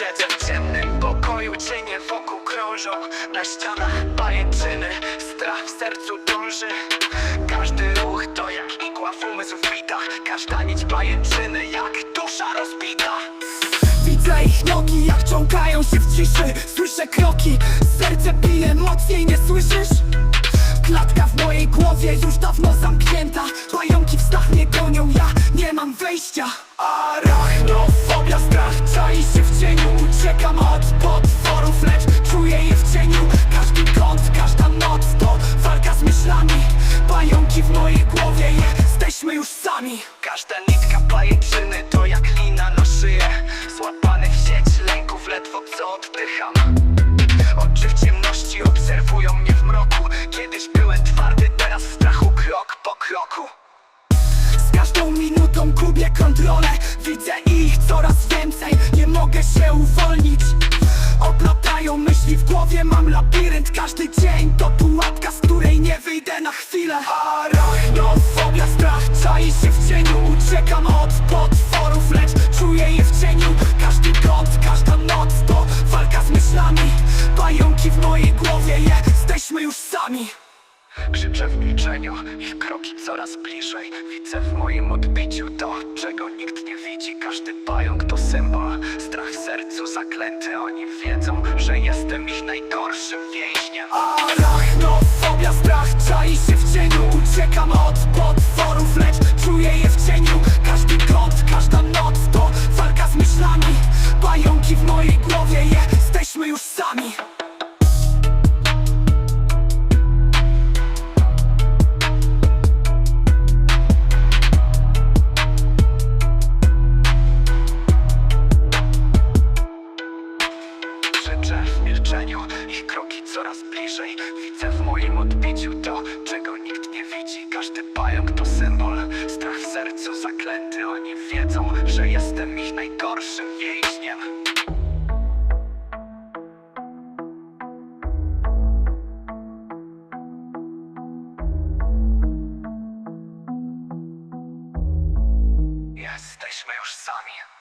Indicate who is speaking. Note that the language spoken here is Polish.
Speaker 1: w ciemnym pokoju Cienie wokół krążą Na ścianach pajęczyny. Strach w sercu dąży. Każdy ruch to jak igła w umysł wbita Każda nić pajęczyny jak dusza rozbita.
Speaker 2: Widzę ich nogi jak ciągają się w ciszy. Słyszę kroki, serce bije mocniej, nie słyszysz? Klatka w mojej głowie już dawno
Speaker 1: oddycham. Oczy w ciemności obserwują mnie w mroku. Kiedyś byłem twardy, teraz w strachu krok po kroku.
Speaker 2: Z każdą minutą gubię kontrolę. Widzę ich coraz więcej. Nie mogę się uwolnić. Oplatają myśli w głowie Mam labirynt. Każdy dzień to pułapka Z której nie wyjdę na chwilę. Arachnofobia Strach czai się w cieniu. Uciekam od potworów Lecz Pająki w mojej głowie Jesteśmy już sami.
Speaker 1: Krzyczę w milczeniu, ich kroki coraz bliżej. Widzę w moim odbiciu to, czego nikt nie widzi. Każdy pająk to symbol, strach w sercu zaklęty. Oni wiedzą, że jestem ich najgorszym więźniem.
Speaker 2: Arachnofobia, strach czai się w cieniu. Uciekam od potworów, lecz czuję je w cieniu. Każdy kąt, każda noc to walka z myślami. Pająki w mojej głowie, jesteśmy już sami
Speaker 1: ich kroki coraz bliżej. Widzę w moim odbiciu to, czego nikt nie widzi. Każdy pająk to symbol, strach w sercu zaklęty. Oni wiedzą, że jestem ich najgorszym więźniem. Jesteśmy już sami